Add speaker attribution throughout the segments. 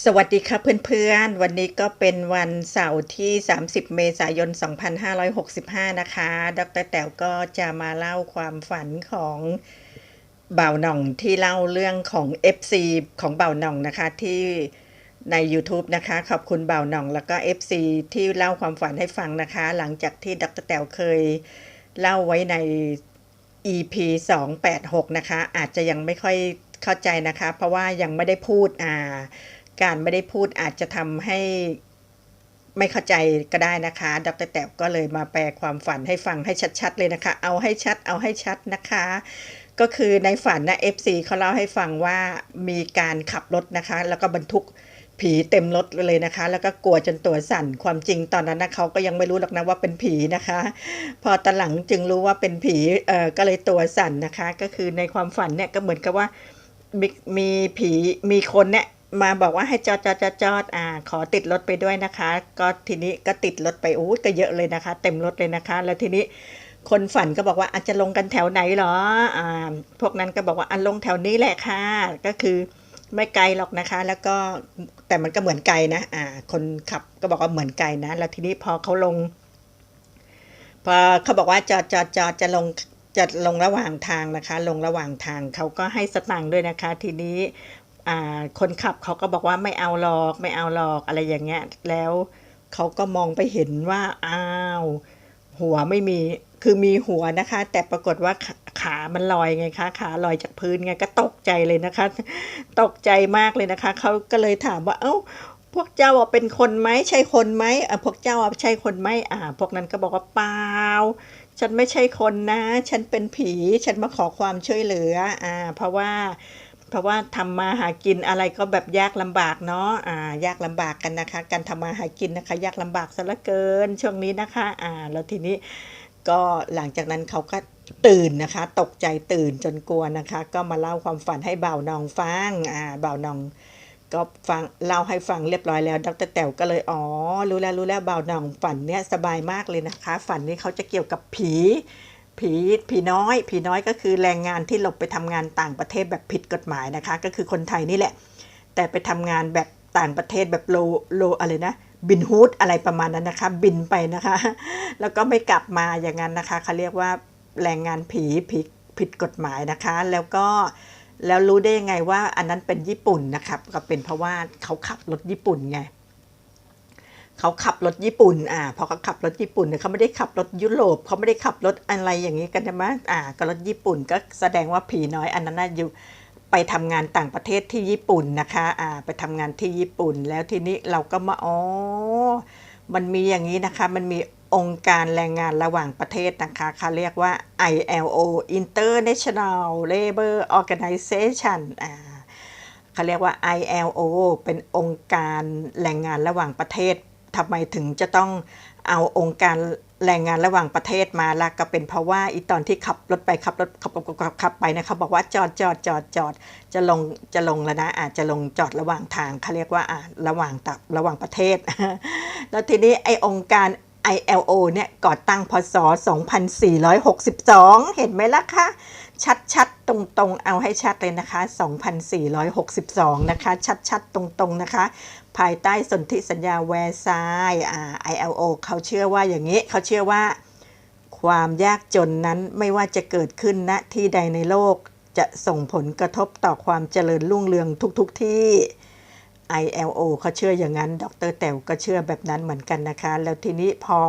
Speaker 1: สวัสดีค่ะเพื่อนๆ วันนี้ก็เป็นวันเสาร์ที่ 30 เมษายน 2565 นะคะ ดรแต๋วก็จะมาเล่าความฝันของเบ่าหน่องที่เล่าเรื่องของ FC ของเบ่าหน่องนะคะที่ใน YouTube นะคะ ขอบคุณเบ่าหน่องแล้วก็ FC ที่เล่าความฝันให้ฟังนะคะ หลังจากที่ดรแต๋วเคยเล่าไว้ใน EP 286 นะคะ อาจจะยังไม่ค่อยเข้าใจนะคะ เพราะว่ายังไม่ได้พูดอ่า การไม่ได้พูดอาจจะทำให้ไม่เข้าใจก็ได้นะคะ ดรแต๋วก็เลยมาแปลความฝันให้ฟังให้ชัดๆเลยนะคะ เอาให้ชัด เอาให้ชัดนะคะ ก็คือในฝันนะ FC เขาเล่าให้ฟังว่ามีการขับรถนะคะ แล้วก็บรรทุกผีเต็มรถเลยนะคะ แล้วก็กลัวจนตัวสั่นความจริงตอนนั้นนะเขาก็ยังไม่รู้หรอกนะว่าเป็นผีนะคะ พอตอนหลังจึงรู้ว่าเป็นผีเอ่อก็เลยตัวสั่นนะคะ ก็คือในความฝันเนี่ยก็เหมือนกับว่ามีมีผีมีคนเนี่ย มาบอกว่าให้จอดจอดจอดจอดอ่า ขอติดรถไปด้วยนะคะ ก็ทีนี้ก็ติดรถไปโอ้ก็เยอะเลยนะคะ เต็มรถเลยนะคะ แล้วทีนี้คนฝันก็บอกว่าอาจจะลงกันแถวไหนเหรออ่าพวกนั้นก็บอกว่าอันลงแถวนี้แหละค่ะ ก็คือไม่ไกลหรอกนะคะ แล้วก็แต่มันก็เหมือนไกลนะอ่า คนขับก็บอกว่าเหมือนไกลนะ แล้วทีนี้พอเขาลง พอเขาบอกว่าจอดจอดจอดจะลงจะลงระหว่างทางนะคะ ลงระหว่างทางเขาก็ให้สตังค์ด้วยนะคะ ทีนี้ คนขับเขาก็บอกว่าไม่เอาหรอกไม่เอาหรอกอะไรอย่างเงี้ย แล้วเขาก็มองไปเห็นว่าอ้าวหัวไม่มีคือมีหัวนะคะ แต่ปรากฏว่าขาขามันลอยไงคะ ขาลอยจากพื้นไงก็ตกใจเลยนะคะ ตกใจมากเลยนะคะเขาก็เลยถามว่า เอ้าพวกเจ้าเป็นคนไหมใช่คนไหมอะพวกเจ้าใช่คนไหมอ่า พวกนั้นก็บอกว่าเปล่าฉันไม่ใช่คนนะ ฉันเป็นผี ฉันมาขอความช่วยเหลือ อ่า เพราะว่า เพราะว่าทำมาหากินอะไรก็แบบยากลำบากเนาะอ่ายากลำบากกันนะคะ การทำมาหากินนะคะ ยากลำบากซะเหลือเกินช่วงนี้นะคะอ่าแล้วทีนี้ก็หลังจากนั้นเขาก็ตื่นนะคะ ตกใจตื่นจนกลัวนะคะ ก็มาเล่าความฝันให้บ่าวนองฟังอ่าบ่าวนองก็ฟังเล่าให้ฟังเรียบร้อยแล้วดรแต๋วก็เลยอ๋อรู้แล้วรู้แล้วบ่าวหนองฝันเนี่ยสบายมากเลยนะคะ ฝันนี้เขาจะเกี่ยวกับผี ผีผีน้อยผีน้อยก็คือแรงงานที่หลบไปทำงานต่างประเทศแบบผิดกฎหมายนะคะ ก็คือคนไทยนี่แหละ แต่ไปทำงานแบบต่างประเทศแบบโลโลอะไรนะ บินฮูดอะไรประมาณนั้นนะคะ บินไปนะคะ แล้วก็ไม่กลับมาอย่างนั้นนะคะเขาเรียกว่าแรงงานผีผิดผิดกฎหมายนะคะ แล้วก็แล้วรู้ได้ยังไงว่าอันนั้นเป็นญี่ปุ่นนะครับก็เป็นเพราะว่าเขาขับรถญี่ปุ่นไง เขาขับรถญี่ปุ่น อ่า พอเขาขับรถญี่ปุ่นเนี่ยเขาไม่ได้ขับรถยุโรปเขาไม่ได้ขับรถอะไรอย่างนี้กันใช่ไหมอ่า ก็รถญี่ปุ่นก็แสดงว่าผีน้อยอันนั้นน่ะอยู่ไปทำงานต่างประเทศที่ญี่ปุ่นนะคะ อ่า ไปทำงานที่ญี่ปุ่น แล้วทีนี้เราก็มาอ๋อ มันมีอย่างนี้นะคะ มันมีองค์การแรงงานระหว่างประเทศนะคะเขาเรียกว่า ILO International Labor Organization อ่าเขาเรียกว่า ILO เป็นองค์การแรงงานระหว่างประเทศ ทำไมถึงจะต้องเอาองค์การแรงงานระหว่างประเทศมาละก็เป็นเพราะว่าอีตอนที่ขับรถไปขับรถขับขับขับขับไปนะเขาบอกว่าจอดจอดจอดจอดจะลงจะลงแล้วนะอาจจะลงจอดระหว่างทางเขาเรียกว่าอ่าระหว่างตับระหว่างประเทศ แล้วทีนี้ไอองค์การ ILO เนี่ยก่อตั้งพศ 2462 เห็นไหมล่ะคะชัดๆ ตรงๆ เอาให้ชัดเลยนะคะ 2462 นะคะ ชัดๆ ตรงๆ นะคะ ภายใต้สนธิสัญญาแวร์ซายอ่า ILO เขาเชื่อว่าอย่างนี้ เขาเชื่อว่า ความยากจนนั้นไม่ว่าจะเกิดขึ้นณที่ใดในโลกจะส่งผลกระทบต่อความเจริญรุ่งเรืองทุกๆทที่ ILO เขาเชื่ออย่างนั้น ดรแต๋วก็เชื่อแบบนั้นเหมือนกันนะคะ แล้วทีนี้พอ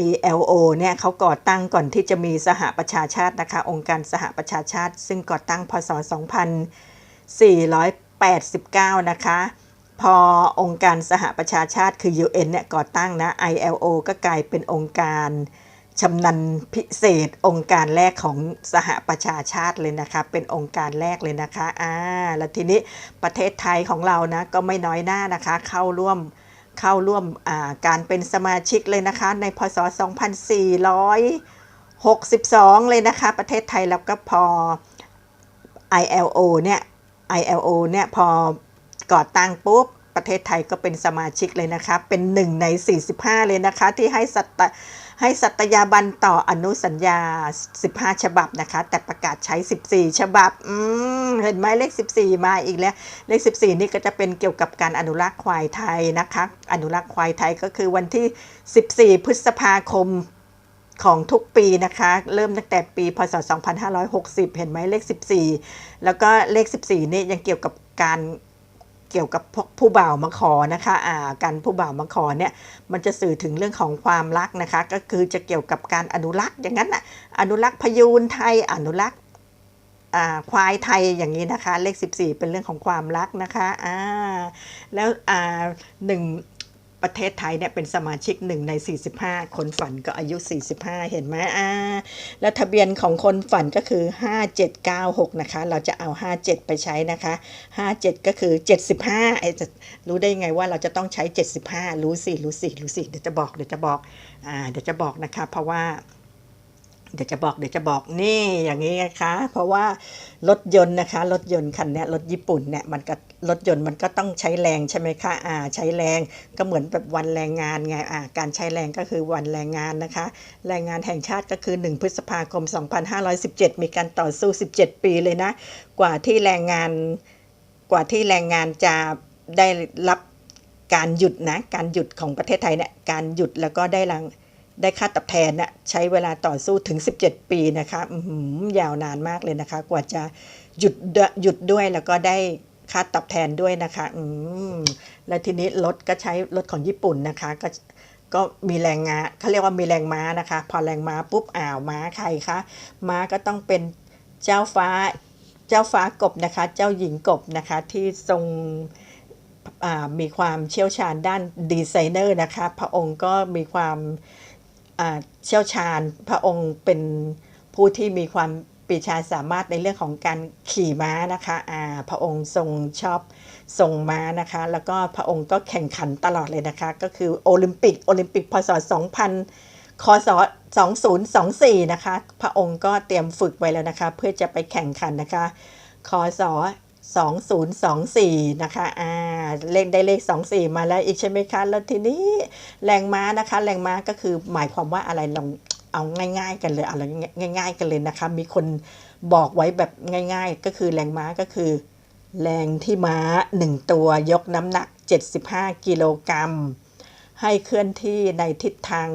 Speaker 1: ILO เนี่ยเขาก่อตั้งก่อนที่จะมีสหประชาชาตินะคะ องค์การสหประชาชาติ ซึ่งก่อตั้งพศ 2489 นะคะ พอองค์การสหประชาชาติคือ UN เนี่ยก่อตั้งนะ ILO ก็กลายเป็นองค์การชำนาญพิเศษองค์การแรกของสหประชาชาติเลยนะคะ เป็นองค์การแรกเลยนะคะอ่าแล้วทีนี้ประเทศไทยของเรานะก็ไม่น้อยหน้านะคะ เข้าร่วมเข้าร่วมาการเป็นสมาชิกเลยนะคะ ในพศ 2462 เลยนะคะ ประเทศไทยแล้วก็พอ ILO เนี่ย ILO เนี่ยพอ ก่อตั้งปุ๊บประเทศไทยก็เป็นสมาชิกเลยนะคะ เป็นหนึ่งใน 45 เลยนะคะ ที่ให้สตให้สัตยาบันต่ออนุสัญญา 15 ฉบับนะคะ แต่ประกาศใช้ 14 ฉบับ อืม เห็นไหมเลข 14 มาอีกแล้ว เลข 14 นี่ก็จะเป็นเกี่ยวกับการอนุรักษ์ควายไทยนะคะ อนุรักษ์ควายไทยก็คือวันที่ 14 พฤษภาคมของทุกปีนะคะ เริ่มตั้งแต่ปีพศ 2560 เห็นไหมเลข 14 แล้วก็เลข 14 นี่ยังเกี่ยวกับการ เกี่ยวกับผู้บ่าวมาขอนะคะอ่าการผู้บ่าวมาขอเนี่ยมันจะสื่อถึงเรื่องของความรักนะคะ ก็คือจะเกี่ยวกับการอนุรักษ์อย่างนั้นน่ะอนุรักษ์พยูนไทยอนุรักษ์ควายไทยอย่างนี้นะคะ เลข 14 เป็นเรื่องของความรักนะคะอ่าแล้วอ่าหนึ่ง ประเทศไทยเนี่ยเป็นสมาชิกหนึ่งใน 45 คนฝันก็อายุ 45 เห็นไหมอ่าแล้วทะเบียนของคนฝันก็คือ 5796 นะคะ เราจะเอา 57 ไปใช้นะคะ 57 ก็คือ 75ไอ้จะรู้ได้ไงว่าเราจะต้องใช้ 75 รู้สิ รู้สิ รู้สิ เดี๋ยวจะบอก เดี๋ยวจะบอก อ่า เดี๋ยวจะบอกนะคะ เพราะว่า เดี๋ยวจะบอกเดี๋ยวจะบอกนี่อย่างนี้นะคะ เพราะว่ารถยนต์นะคะ รถยนต์คันนี้รถญี่ปุ่นเนี่ยมันก็รถยนต์มันก็ต้องใช้แรงใช่ไหมคะอ่าใช้แรงก็เหมือนแบบวันแรงงานไงอ่าการใช้แรงก็คือวันแรงงานนะคะ แรงงานแห่งชาติก็คือ 1 พฤษภาคม 2517 มีการต่อสู้ 17 ปีเลยนะ กว่าที่แรงงานกว่าที่แรงงานจะได้รับการหยุดนะการหยุดของประเทศไทยเนี่ยการหยุดแล้วก็ได้ราง ได้ค่าตอบแทนนะใช้เวลาต่อสู้ถึง 17 ปีนะคะยาวนานมากเลยนะคะ กว่าจะหยุดหยุดด้วยแล้วก็ได้ค่าตอบแทนด้วยนะคะอืมแล้วทีนี้รถก็ใช้รถของญี่ปุ่นนะคะ ก็ก็มีแรงงาเขาเรียกว่ามีแรงม้านะคะ พอแรงม้าปุ๊บอ้าวม้าใครคะม้าก็ต้องเป็นเจ้าฟ้าเจ้าฟ้ากบนะคะ เจ้าหญิงกบนะคะที่ทรงมีความเชี่ยวชาญด้านดีไซเนอร์นะคะ พระองค์ก็มีความ เชี่ยวชาญพระองค์เป็นผู้ที่มีความปีชาสามารถในเรื่องของการขี่ม้านะคะพระองค์ทรงชอบทรงม้านะคะ แล้วก็พระองค์ก็แข่งขันตลอดเลยนะคะ ก็คือโอลิมปิกโอลิมปิกพศ 2000คศ2024 นะคะ พระองค์ก็เตรียมฝึกไว้แล้วนะคะ เพื่อจะไปแข่งขันนะคะคศ 2024 นะคะ อ่า เลขได้เลข 24 มาแล้วอีกใช่ไหมคะ แล้วทีนี้แรงม้านะคะ แรงม้าก็คือหมายความว่าอะไรลองเอาง่าย ๆ กันเลยอะไรง่าย ๆ กันเลยนะคะ มีคนบอกไว้แบบง่าย ๆ ก็คือแรงม้าก็คือ แรงที่ม้า 1 ตัวยกน้ำหนัก 75 กิโลกรัม ให้เคลื่อนที่ในทิศทาง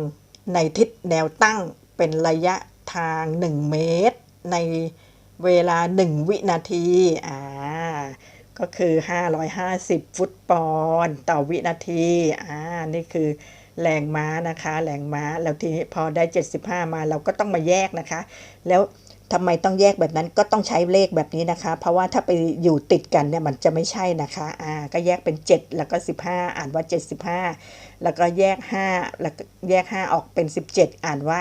Speaker 1: ในทิศแนวตั้งเป็นระยะทาง 1 เมตร ใน เวลา 1 วินาที อ่า ก็คือ 550 ฟุตปอนต่อวินาที อ่า นี่คือแรงม้านะคะ แรงม้า แล้วทีนี้พอได้ 75 มาเราก็ต้องมาแยกนะคะ แล้วทำไมต้องแยกแบบนั้นก็ต้องใช้เลขแบบนี้นะคะ เพราะว่าถ้าไปอยู่ติดกันเนี่ยมันจะไม่ใช่นะคะ อ่า ก็แยกเป็น 7 แล้วก็ 15 อ่านว่า 75 แล้วก็แยก 5 แล้วก็แยก 5 ออกเป็น 17 อ่านว่า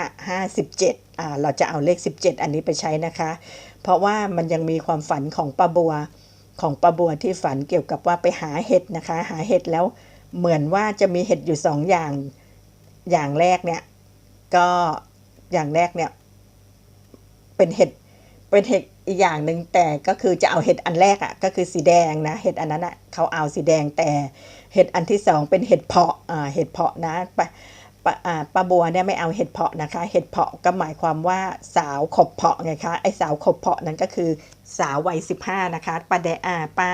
Speaker 1: 57 อ่า เราจะเอาเลข 17 อันนี้ไปใช้นะคะ เพราะว่ามันยังมีความฝันของป้าบัวของป้าบัวที่ฝันเกี่ยวกับว่าไปหาเห็ดนะคะ หาเห็ดแล้วเหมือนว่าจะมีเห็ดอยู่สองอย่างอย่างแรกเนี่ย ก็อย่างแรกเนี่ย เป็นเห็ดเป็นเห็ดอีกอย่างหนึ่งแต่ก็คือจะเอาเห็ดอันแรกอะ่ะก็คือสีแดงนะเห็ดอันนั้นอะ่ะเขาเอาสีแดงแต่เห็ดอันที่สองเป็นเห็ดเพาะอ่าเห็ดเพาะนะปะ ปะอ่าปลาบัวเนี่ยไม่เอาเห็ดเพาะนะคะ เห็ดเพาะก็หมายความว่าสาวขบเพาะไงคะ ไอสาวขบเพาะนั้นก็คือสาววัยสิบห้านะคะปลาแดอาปลา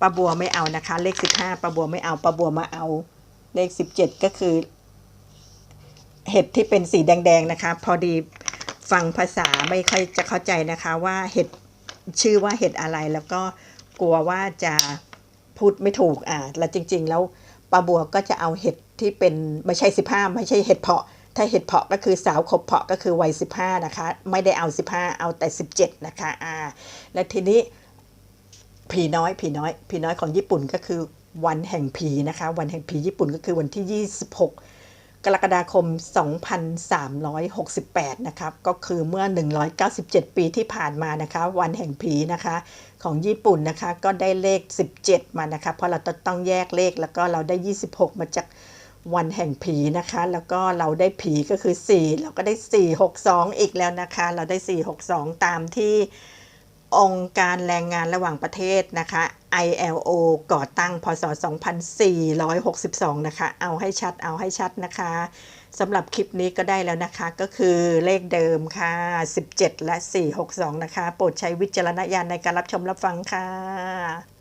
Speaker 1: ปลาบัวไม่เอานะคะ เลขสิบห้าปลาบัวไม่เอาปลาบัวมาเอาเลขสิบเจ็ดก็คือ เห็ดที่เป็นสีแดงๆนะคะ พอดีฟังภาษาไม่ค่อยจะเข้าใจนะคะว่าเห็ดชื่อว่าเห็ดอะไรแล้วก็กลัวว่าจะพูดไม่ถูกอ่าแล้วจริง ๆ แล้วปลาบัวก็จะเอาเห็ด ที่เป็นไม่ใช่สิบห้าไม่ใช่เห็ดเพาะ ถ้าเห็ดเพาะก็คือสาวขบเพาะก็คือวัยสิบห้านะคะ ไม่ได้เอาสิบห้าเอาแต่สิบเจ็ดนะคะอ่าและทีนี้ผีน้อยผีน้อยผีน้อยของญี่ปุ่นก็คือวันแห่งผีนะคะ วันแห่งผีญี่ปุ่นก็คือวันที่ 26 กรกฎาคม 2368 นะครับก็คือเมื่อ 197 ปีที่ผ่านมานะคะ วันแห่งผีนะคะของญี่ปุ่นนะคะก็ได้เลข 17 มานะคะ เพราะเราต้องแยกเลขแล้วก็เราได้ 26 มาจาก วันแห่งผีนะคะ แล้วก็เราได้ผีก็คือ 4 เราก็ได้ 462 อีกแล้วนะคะ เราได้ 462 ตามที่องค์การแรงงานระหว่างประเทศนะคะ ILO ก่อตั้งพศ 2462 นะคะ เอาให้ชัดเอาให้ชัดนะคะสำหรับคลิปนี้ก็ได้แล้วนะคะก็คือเลขเดิมค่ะ 17 และ 462 นะคะ โปรดใช้วิจารณญาณในการรับชมรับฟังค่ะ